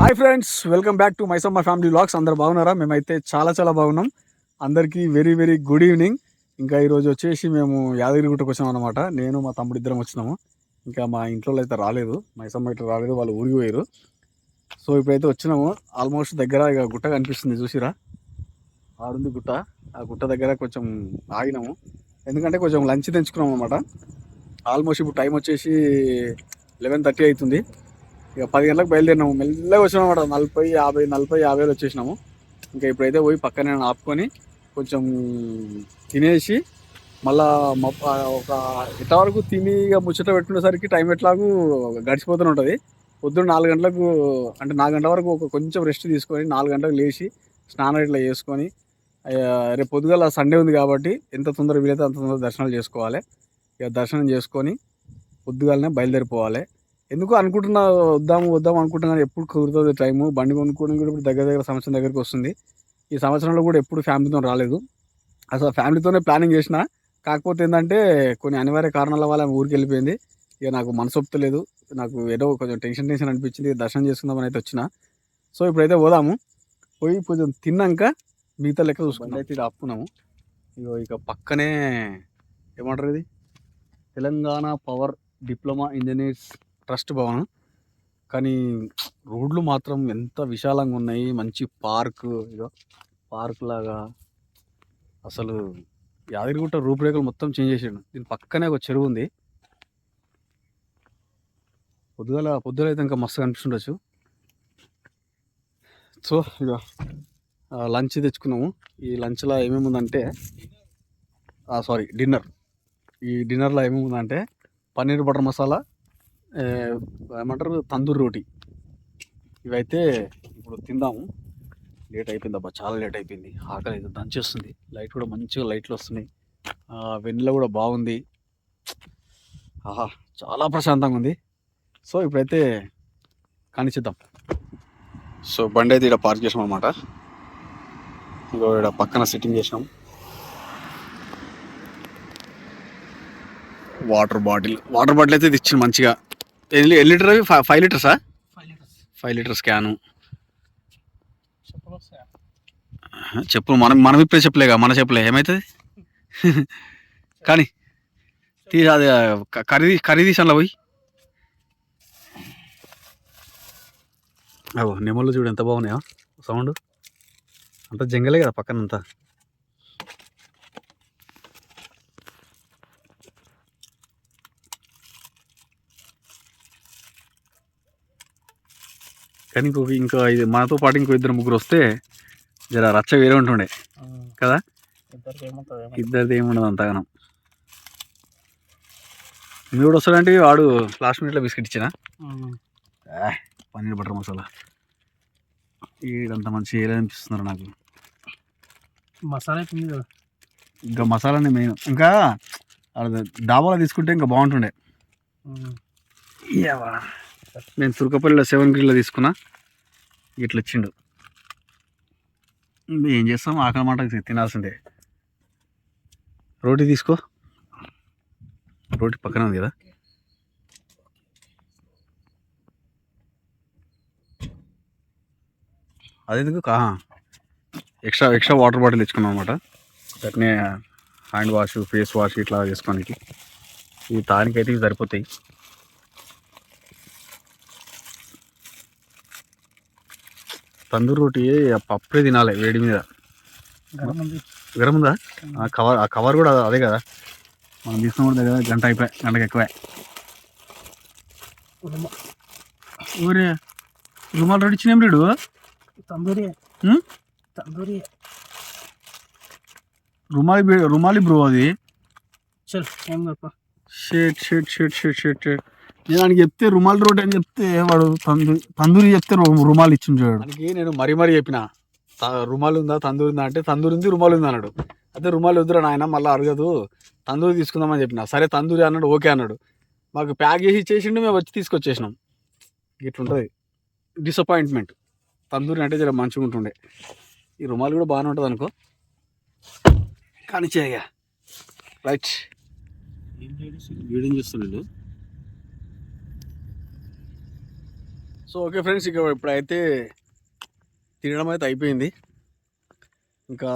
Hi friends welcome back to Maisamma family vlogs అందరు బాగున్నారా? మేమైతే చాలా చాలా బాగున్నాం. అందరికీ వెరీ వెరీ గుడ్ ఈవినింగ్ ఇంకా ఈరోజు వచ్చేసి మేము యాదగిరిగుట్టకు వచ్చాం అనమాట నేను మా తమ్ముడు ఇద్దరం వచ్చినాము. ఇంకా మా ఇంట్లో అయితే రాలేదు. మైసమ్మ ఇట్లా రాలేదు వాళ్ళు ఊరికి పోయారు. సో ఇప్పుడైతే వచ్చినాము. ఆల్మోస్ట్ దగ్గర ఇక గుట్ట కనిపిస్తుంది చూసిరా? ఆడుంది గుట్ట. ఆ గుట్ట దగ్గర కొంచెం ఆగినాము. ఎందుకంటే కొంచెం లంచ్ తెంచుకున్నాం అనమాట ఆల్మోస్ట్ ఇప్పుడు టైం వచ్చేసి లెవెన్ థర్టీ అవుతుంది. ఇక పది గంటలకు బయలుదేరినాము. మెల్లగా వచ్చినాము నలభై యాభై నలభై యాభైలో వచ్చేసినాము. ఇంకా ఇప్పుడైతే పోయి పక్కనే ఆపుకొని కొంచెం తినేసి మళ్ళా ఒక ఒక ఇంతవరకు తిని ఇక ముచ్చట పెట్టుకునేసరికి టైం ఎట్లాగూ గడిచిపోతూనే ఉంటుంది. పొద్దున్న నాలుగు గంటలకు అంటే నాలుగు గంటల వరకు ఒక కొంచెం రెస్ట్ తీసుకొని నాలుగు గంటలకు లేచి స్నానం ఇట్లా చేసుకొని రేపు పొద్దుగల సండే ఉంది కాబట్టి ఎంత తొందర వీలైతే అంత తొందర దర్శనాలు చేసుకోవాలి. ఇక దర్శనం చేసుకొని పొద్దుగాలనే బయలుదేరిపోవాలి. ఎందుకు అనుకుంటున్నా వద్దాము వద్దాం అనుకుంటున్నాను ఎప్పుడు కుదురుతుంది టైము బండి కొనుక్కోవడం కూడా ఇప్పుడు దగ్గర దగ్గర సంవత్సరం దగ్గరికి వస్తుంది. ఈ సంవత్సరంలో కూడా ఎప్పుడు ఫ్యామిలీతో రాలేదు. అసలు ఫ్యామిలీతోనే ప్లానింగ్ చేసిన కాకపోతే ఏంటంటే కొన్ని అనివార్య కారణాల వల్ల ఊరికి వెళ్ళిపోయింది. ఇక నాకు మనసు ఒప్పుతలేదు నాకు ఏదో కొంచెం టెన్షన్ టెన్షన్ అనిపించింది. దర్శనం చేసుకుందామని అయితే వచ్చిన. సో ఇప్పుడైతే పోదాము. పోయి కొంచెం తిన్నాక మిగతా లెక్క చూసుకుంటే అయితే ఇది ఆపుకున్నాము. ఇగో ఇక పక్కనే ఏమంటారు ఇది? Telangana power diploma engineers trust భవనం. కానీ రోడ్లు మాత్రం ఎంత విశాలంగా ఉన్నాయి. మంచి పార్క్ ఇదో పార్క్ లాగా. అసలు యాదగిరిగుట్ట రూపురేఖలు మొత్తం చేంజ్ చేసాడు. దీని పక్కనే ఒక చెరువు ఉంది. పొద్దుగల పొద్దున అయితే ఇంకా మస్తు కనిపిస్తుండొచ్చు. సో ఇక లంచ్ తెచ్చుకున్నాము. ఈ లంచ్లో ఏమేమి ఉందంటే సారీ డిన్నర్. ఈ డిన్నర్లో ఏమేమి ఉందంటే పన్నీర్ బటర్ మసాలా ఏమంటారు? తందూరి రోటీ. ఇవైతే ఇప్పుడు తిందాము. లేట్ అయిపోయింది అబ్బా చాలా లేట్ అయిపోయింది. ఆకలి అయితే దంచేస్తుంది. లైట్ కూడా మంచిగా లైట్లు వస్తున్నాయి. వెన్నెల కూడా బాగుంది. ఆహా చాలా ప్రశాంతంగా ఉంది. సో ఇప్పుడైతే కానిచిద్దాం సో బండి అయితే ఇక్కడ పార్క్ చేసాం అనమాట ఇంకో ఇక్కడ పక్కన సిట్టింగ్ చేసాం వాటర్ బాటిల్. వాటర్ బాటిల్ అయితే తెచ్చింది మంచిగా. ఎన్ని ఎన్ని లీటర్ అవి? ఫైవ్ లీటర్సా? Five litres. క్యాను చెప్పులు చెప్పులు మనం మనం ఇప్పుడే చెప్పలేగా మన చెప్పులే. ఏమవుతుంది కానీ తీ అది ఖరీదు ఖరీదు తీసాను పోయి. అవు నెమళ్ళు చూడు ఎంత బాగున్నాయా. సౌండ్. అంత జంగలే కదా పక్కనంతా. కానీ ఇంకొక ఇంకా ఇది మనతో పాటు ఇంకో ఇద్దరు ముగ్గురు వస్తే జర రచ్చ వేరే ఉంటుండే. కదా? ఇద్దరిది ఏముండదు అంతగానం. మీరు కూడా వస్తాడంటే వాడు లాస్ట్ మినిట్లో బిస్కెట్ ఇచ్చిన? పన్నీర్ బటర్ మసాలా. ఈడంత మంచి ఏలే అనిపిస్తున్నారు నాకు. మసాలా ఇంకా మసాలానే మెయిన్ ఇంకా డాబాలో తీసుకుంటే ఇంకా బాగుంటుండే. నేను తుర్కపల్లిలో సెవెన్ గ్రిల్లో తీసుకున్నా. ఇట్లా ఇచ్చిండు ఏం చేస్తాం? ఆకలి మాట తినాల్సిందే. రోటీ తీసుకో. రోటీ పక్కన ఉంది కదా. అదెందుకు? కా ఎక్స్ట్రా ఎక్స్ట్రా వాటర్ బాటిల్ తెచ్చుకున్నాం అనమాట అట్నే హ్యాండ్ వాష్ ఫేస్ వాష్ ఇట్లా చేసుకోనికి ఇవి తానికైతే ఇవి సరిపోతాయి. తందూరి రోటీ అప్పుడే తినాలి వేడి మీద. గరం ఉంది. ఆ కవర్ ఆ కవర్ కూడా అదే కదా. మనం తీసుకున్న కూడా దగ్గర గంట అయిపోయి గంటకి ఎక్కువే. ఊరే రుమాల్ రోడ్ ఇచ్చినేం రీడు? తందూరి? తందూరి రుమాలి రుమాలి బ్రో అది. చల్ ఏం గొప్ప షేట్ షేట్ షేట్ షేట్ షేట్ షేట్. నేను ఆయనకి చెప్తే రుమాల్ రోడ్ అని చెప్తే వాడు తందూరి తందూరి చెప్తే రుమాల్ ఇచ్చింది చూడాడు దానికి నేను మరీ మరీ చెప్పిన త- రుమాల్ ఉందా తందూరి ఉందా అంటే తందూరి ఉంది రుమాల్ ఉంది అన్నాడు. అదే రుమాల్ వద్దురా నాయన మళ్ళీ అరగదు తందూరి తీసుకుందామని చెప్పిన. సరే తందూరి అన్నాడు ఓకే అన్నాడు. మాకు ప్యాక్ చేసి ఇచ్చేసిండు మేము వచ్చి తీసుకొచ్చేసినాం. ఇట్లుంటుంది. డిసప్పాయింట్మెంట్ తందూరి అంటే జర మంచిగా ఉంటుండే. ఈ రుమాల్ కూడా బాగానే ఉంటుంది అనుకో. కానీ చేయగా. రైట్ వీడియో చూస్తున్నాడు? సో ఓకే ఫ్రెండ్స్ ఇక ఇప్పుడైతే తినడం అయితే అయిపోయింది. ఇంకా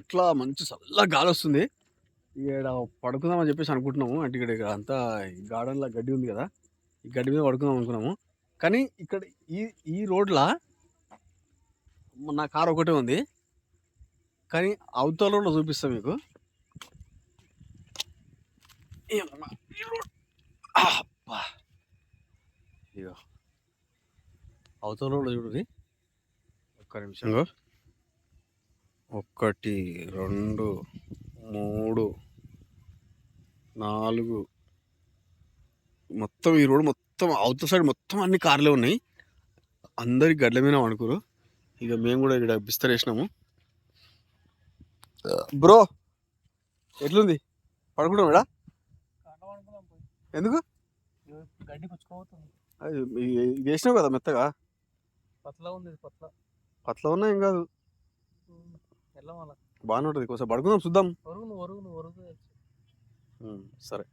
ఎట్లా మంచి చల్ల గాలి వస్తుంది. ఇక్కడ పడుకుందామని చెప్పేసి అనుకుంటున్నాము. అంటే ఇక్కడ ఇక్కడ అంతా గార్డెన్లో గడ్డి ఉంది కదా. ఈ గడ్డి మీద పడుకుందాం అనుకున్నాము. కానీ ఇక్కడ ఈ ఈ రోడ్లా నా కార్ ఒకటే ఉంది. కానీ అవతల రోడ్లో చూపిస్తాను మీకు. ఈ రోడ్? అబ్బా. ఇగో అవతల రోడ్లో చూడండి ఒక్క నిమిషం. ఒకటి రెండు మూడు నాలుగు. మొత్తం ఈ రోడ్ మొత్తం అవతల సైడ్ మొత్తం అన్ని కార్లే ఉన్నాయి. అందరి గడ్ల మీద అనుకోరు ఇక మేము కూడా ఇక్కడ బిస్తరేసినాము బ్రో ఎట్లుంది? పడుకుంటాం ఇక్కడ ఎందుకు? ఇది వేసినావు కదా మెత్తగా? పతలా ఉంది పతలా. పట్ల ఉన్నా ఏం కాదు. మళ్ళా బాగానే ఉంటుంది కొంచెం పడుకుందాం చూద్దాం. ఒరుగును ఒరుగు ఉమ్, సరే.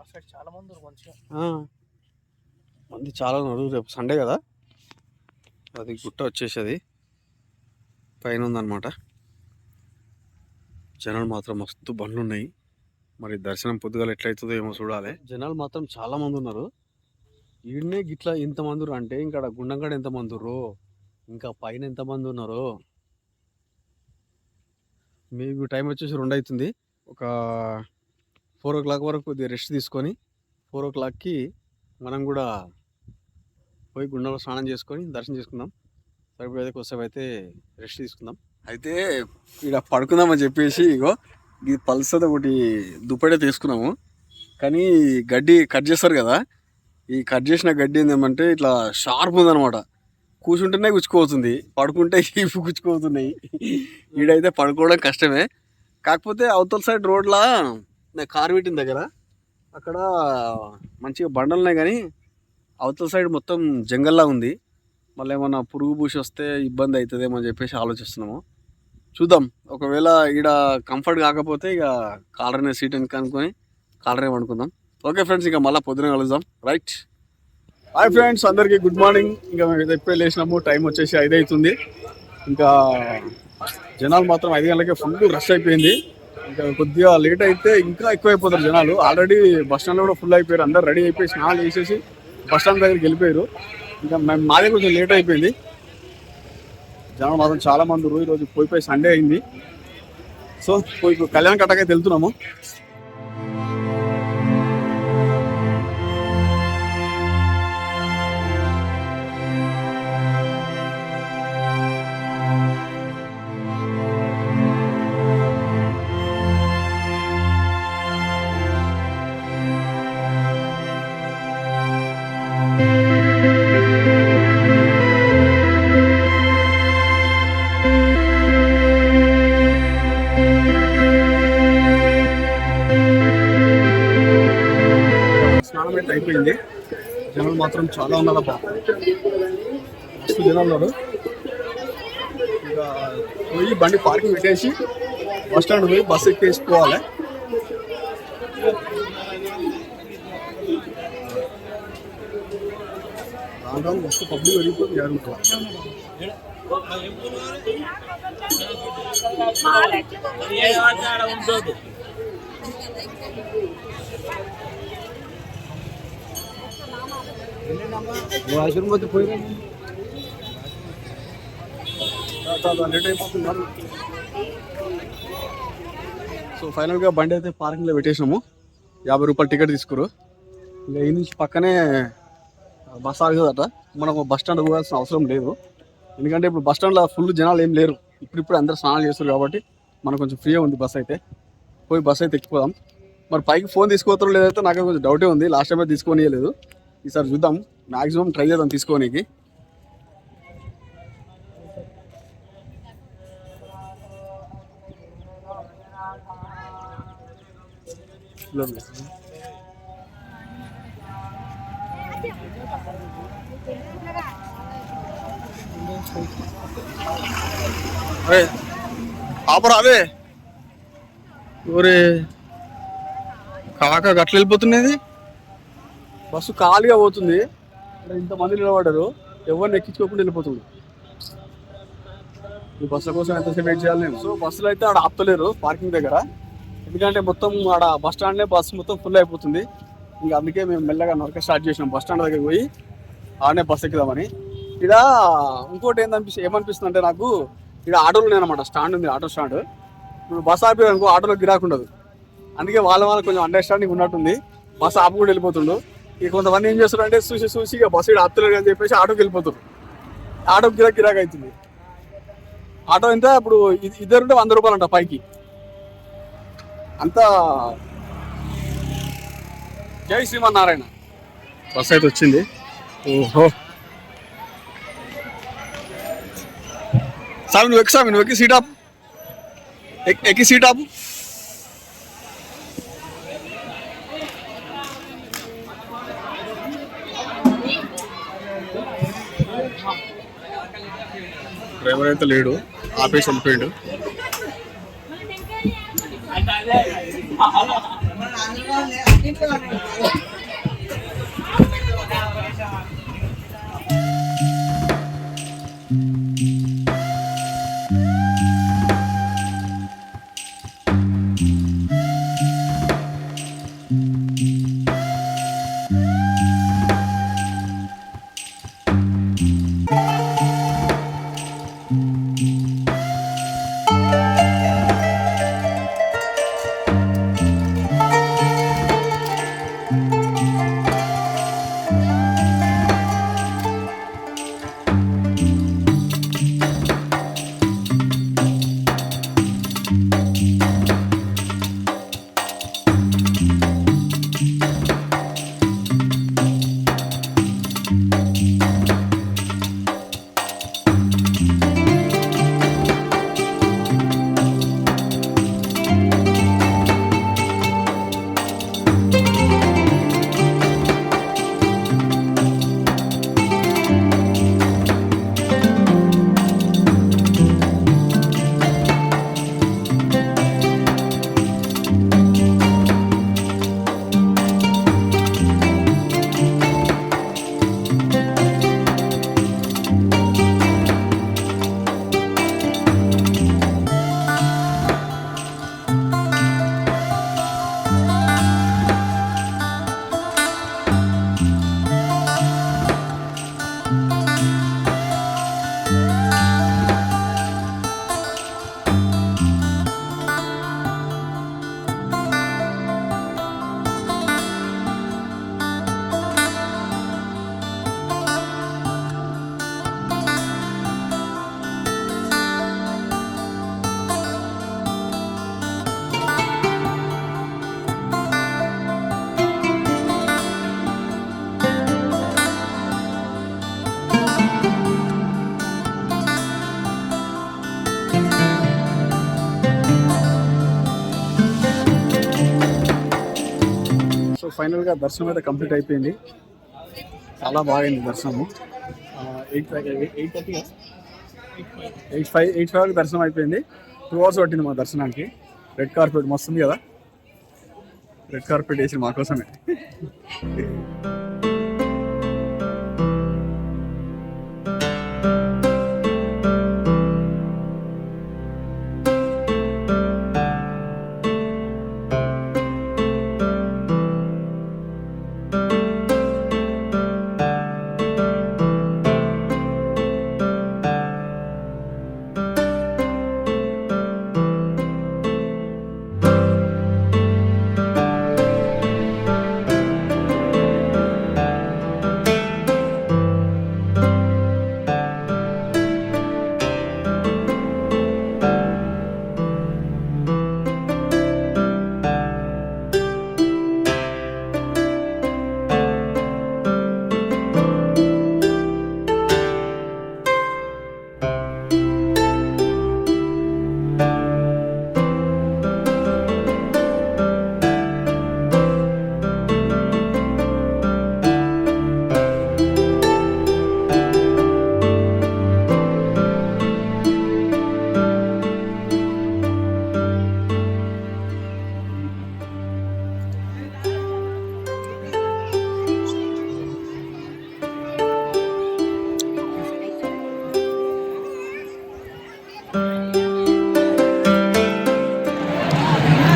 ఆ సైడ్ చాలా మంది ఉన్నారు మంచిగా. ఆ. మంది చాలా ఉన్నారు. రేపు సండే కదా? అది గుట్ట వచ్చేసేది. పైన ఉందన్నమాట. జనాలు మాత్రం మస్తు బండ్లు ఉన్నాయి. మరి దర్శనం పొద్దుగాల ఎట్లయితుందో ఏమో చూడాలి. జనాలు మాత్రం చాలా మంది ఉన్నారు. ఈడనే గిట్లా ఇంతమంది అంటే ఇంకా గుండంకాడ ఎంతమంది ఇంకా పైన ఎంతమంది ఉన్నారు? మీకు టైం వచ్చేసి రెండు అవుతుంది ఒక ఫోర్ ఓ క్లాక్ వరకు కొద్దిగా రెస్ట్ తీసుకొని ఫోర్ ఓ క్లాక్కి మనం కూడా పోయి గుండంలో స్నానం చేసుకొని దర్శనం చేసుకుందాం. సరిపోయేది కోసం అయితే రెస్ట్ తీసుకుందాం. అయితే ఇక్కడ పడుకుందామని చెప్పేసి ఇగో ఇది పల్సది ఒకటి దుప్పటే తీసుకున్నాము. కానీ గడ్డి కట్ చేస్తారు కదా. ఈ కట్ చేసిన గడ్డి ఏందేమంటే ఇట్లా షార్ప్ ఉందనమాట కూర్చుంటేనే గుచ్చుకోవుతుంది పడుకుంటే ఇవి గుచ్చుకోవుతున్నాయి ఈడైతే పడుకోవడం కష్టమే. కాకపోతే అవతల సైడ్ రోడ్లా నా కార్ పెట్టిన దగ్గర అక్కడ మంచిగా బండలున్నాయి కానీ అవతల సైడ్ మొత్తం జంగల్లా ఉంది. మళ్ళీ ఏమన్నా పురుగు పూసి వస్తే ఇబ్బంది అవుతుందేమో అని చెప్పేసి ఆలోచిస్తున్నాము. చూద్దాం. ఒకవేళ ఈడ కంఫర్ట్ కాకపోతే ఇక కాలర్ సీట్ వెనక అనుకొని కాలరే వండుకుందాం. ఓకే ఫ్రెండ్స్ ఇంకా మళ్ళీ పొద్దున కలుద్దాం. రైట్ హాయ్ ఫ్రెండ్స్ అందరికీ గుడ్ మార్నింగ్ ఇంకా మేము ఇప్పుడే లేచినాము టైం వచ్చేసి ఐదు అవుతుంది. ఇంకా జనాలు మాత్రం ఐదు గంటలకే ఫుల్ రష్ అయిపోయింది. ఇంకా కొద్దిగా లేట్ అయితే ఇంకా ఎక్కువైపోతారు జనాలు. ఆల్రెడీ బస్ స్టాండ్లో కూడా ఫుల్ అయిపోయారు. అందరు రెడీ అయిపోయి స్నానాలు వేసేసి బస్ స్టాండ్ దగ్గరికి వెళ్ళిపోయారు. ఇంకా మేము మాదే కొంచెం లేట్ అయిపోయింది. జనాలు మాత్రం చాలామంది రోజు రోజు పోయిపోయి పోయి పోయి సండే అయింది. సో పోయి ఇప్పుడు కళ్యాణ కట్టకైతే వెళ్తున్నాము. అయిపోయింది. జనాలు మాత్రం చాలా ఉన్నారు అబ్బా. మస్తు జనాలు ఉన్నారు. ఇక పోయి బండి పార్కింగ్ పెట్టేసి బస్ స్టాండ్ పోయి బస్సు ఎక్కేసి పోవాలి రాను రాను మస్తు పబ్లిక్ వెళ్ళిపోతుంది అనుకో వాష్రూమ్ పోతే పోయి సో ఫైనల్గా బండి అయితే పార్కింగ్లో పెట్టేసినాము. యాభై రూపాయలు టికెట్ తీసుకురు. ఇంకా ఈ నుంచి పక్కనే బస్ ఆగదట మనం బస్ స్టాండ్ పోవాల్సిన అవసరం లేదు. ఎందుకంటే ఇప్పుడు బస్ స్టాండ్లో ఫుల్ జనాలు ఏం లేరు. ఇప్పుడిప్పుడు అందరూ స్నానాలు చేస్తారు కాబట్టి మనకు కొంచెం ఫ్రీగా ఉంది బస్ అయితే. పోయి బస్ అయితే ఎక్కిపోదాం. మరి పైకి ఫోన్ తీసుకోతారో లేదైతే నాకు కొంచెం డౌటే ఉంది. లాస్ట్ టైం అయితే తీసుకోనియలేదు ఈసారి చూద్దాం. మ్యాక్సిమం ట్రై చేద్దాం తీసుకోనికి ఆపరా అదే. ఊరే కాక గట్ల వెళ్ళిపోతున్నది. బస్సు ఖాళీగా పోతుంది. ఇక్కడ ఇంతమంది నిలబడ్డారు. ఎవరిని ఎక్కించుకోకుండా వెళ్ళిపోతుంది. ఈ బస్సుల కోసం ఎంతసేపు వెయిట్ చేయాలి నేను? సో బస్సులు అయితే ఆడ ఆపుతలేరు పార్కింగ్ దగ్గర. ఎందుకంటే మొత్తం ఆడ బస్ స్టాండ్నే బస్సు మొత్తం ఫుల్ అయిపోతుంది. ఇంకా అందుకే మేము మెల్లగా నరక స్టార్ట్ చేసినాం. బస్ స్టాండ్ దగ్గరికి పోయి ఆడనే బస్సు ఎక్కుదామని. ఇక్కడ ఇంకోటి ఏందనిపిస్తుంది ఏమనిపిస్తుంది అంటే నాకు ఇక్కడ ఆటోలు ఉన్నాయన్నమాట. స్టాండ్ ఉంది ఆటో స్టాండ్. ఇప్పుడు బస్సు ఆపేది అనుకో ఆటోలో గిరాకుండదు అందుకే వాళ్ళ వాళ్ళ కొంచెం అండర్స్టాండింగ్ ఉన్నట్టుంది. బస్ కూడా వెళ్ళిపోతుండు. ఇక కొంతమంది ఏం చేస్తారు అంటే చూసి చూసి ఇక బస్సు ఇక్కడ ఆపుతలేరు అని చెప్పేసి ఆటోకి వెళ్ళిపోతారు. ఆటో గిరాక్ గిరాక్ అవుతుంది. ఆటో ఎంత? ఇప్పుడు ఇద్దరు ఇద్దరుంటే వంద రూపాయలు అంట పైకి. అంతా జై శ్రీమన్నారాయణ. బస్ అయితే వచ్చింది. ఓహో. సామి నువ్వు ఎక్కు సామి నువ్వు ఎక్కి సీట్ ఆపు. ఎక్కి సీట్ ఆపు. డ్రైవర్ లేడు ఆపేసి వెళ్ళిపోయాడు సో ఫైనల్గా దర్శనం అయితే కంప్లీట్ అయిపోయింది. చాలా బాగైంది దర్శనము. Eight eight thirty eight five eight five దర్శనం అయిపోయింది. టూ అవర్స్ పట్టింది మా దర్శనానికి. రెడ్ కార్పెట్ మస్తుంది కదా? రెడ్ కార్పెట్ వేసి మా కోసమే.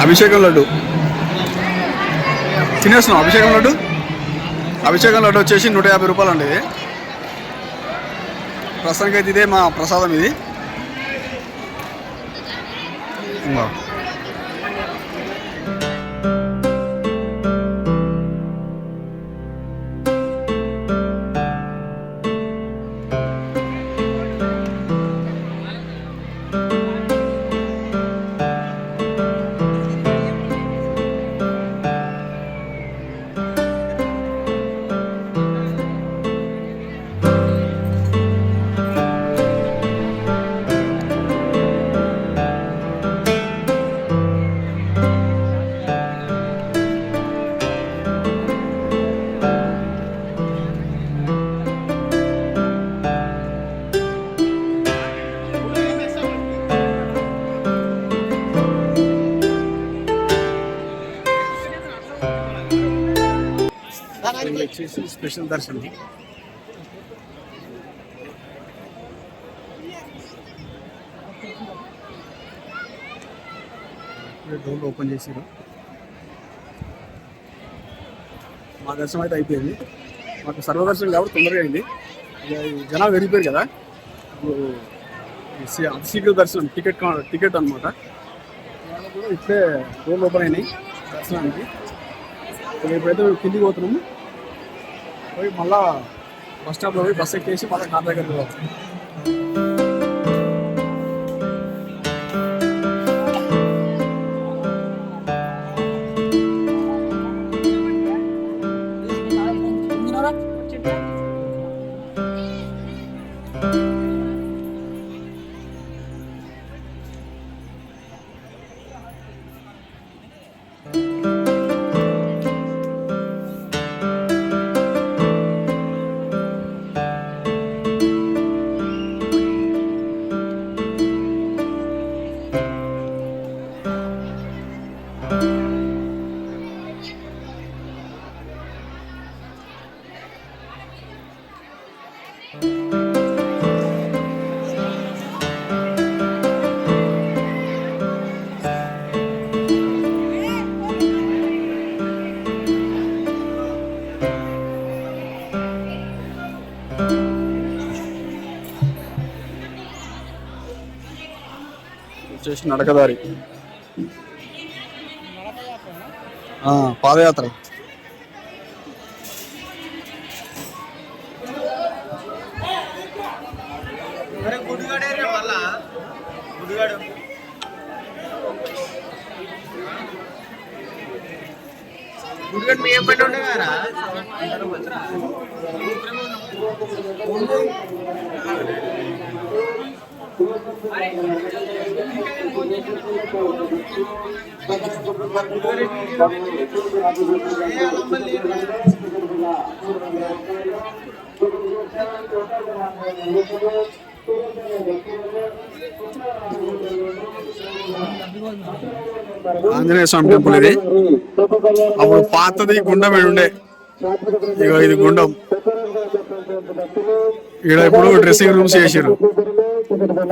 అభిషేకం లడ్డు. తినేస్తున్నాం. అభిషేకం లడ్డు? అభిషేకం లడ్డు వచ్చేసి నూట యాభై రూపాయలు అండి ప్రస్తుతానికి అయితే ఇదే మా ప్రసాదం ఇది. వచ్చేసి స్పెషల్ దర్శనం. డోర్ ఓపెన్ చేసారు మా దర్శనం అయితే అయిపోయింది. మాకు సర్వదర్శనం కాబట్టి తొందరగా అయింది. జనాలు వెళ్ళిపోయారు కదా. ఇప్పుడు ఈ దర్శనం టికెట్ టికెట్ అనమాట ఇప్పుడే డోర్లు ఓపెన్ అయినాయి దర్శనానికి. ఇక ఇప్పుడైతే మేము కిందికి పోతున్నాము. పోయి మళ్ళా బస్ స్టాప్లో పోయి బస్ ఎక్కేసి మళ్ళీ కార్ దగ్గర పోవాలి వచ్చేసి నడకదారి. పాదయాత్ర గుడిగడ్ మీ ఏం పట్టి ఉండే కదా ఆంజనేయ స్వామి టెంపుల్ ఇది. అప్పుడు పాతది గుండం ఉండే ఇగో ఇది గుండం. ఈడ ఇప్పుడు డ్రెస్సింగ్ రూమ్స్ చేసారు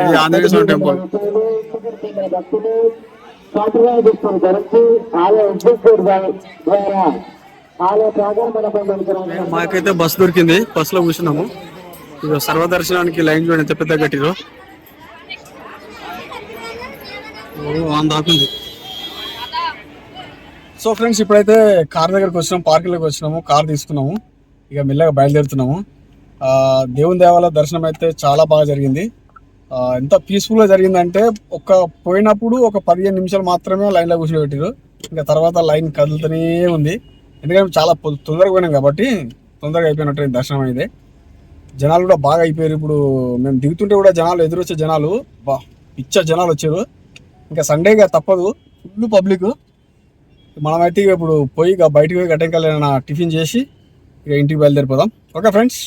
ఇది ఆంజనేయ స్వామి టెంపుల్ సాంప్రదాయ దుస్తులు ధరించి ఆలయ ఉద్యోగుల ద్వారా ఆలయ ప్రాంగణం మాకైతే బస్ దొరికింది. బస్లో కూర్చున్నాము. ఇక సర్వదర్శనానికి లైన్ చూడండి ఎంత పెద్ద ఆన్ దాకుంది సో ఫ్రెండ్స్ ఇప్పుడైతే కార్ దగ్గరకు వచ్చినాము పార్కింగ్లోకి వచ్చినాము కార్ తీసుకున్నాము. ఇక మెల్లగా బయలుదేరుతున్నాము. దేవుని దేవాలయ దర్శనం అయితే చాలా బాగా జరిగింది. ఎంత పీస్ఫుల్గా జరిగిందంటే ఒక పోయినప్పుడు ఒక పదిహేను నిమిషాలు మాత్రమే లైన్లో కూర్చోబెట్టారు ఇంకా తర్వాత లైన్ కదులుతూనే ఉంది. ఎందుకంటే చాలా తొందరగా పోయినాం కాబట్టి తొందరగా అయిపోయినట్టు దర్శనం అయితే. జనాలు కూడా బాగా అయిపోయారు. ఇప్పుడు మేము దిగుతుంటే కూడా జనాలు ఎదురొచ్చే జనాలు బా పిచ్చ జనాలు వచ్చారు. ఇంకా సండేగా తప్పదు. ఫుల్ పబ్లిక్ మనమైతే ఇక ఇప్పుడు పోయి ఇక పోయి గట్టెంకాలైనా టిఫిన్ చేసి ఇక ఇంటికి బయలుదేరిపోదాం. Okay friends.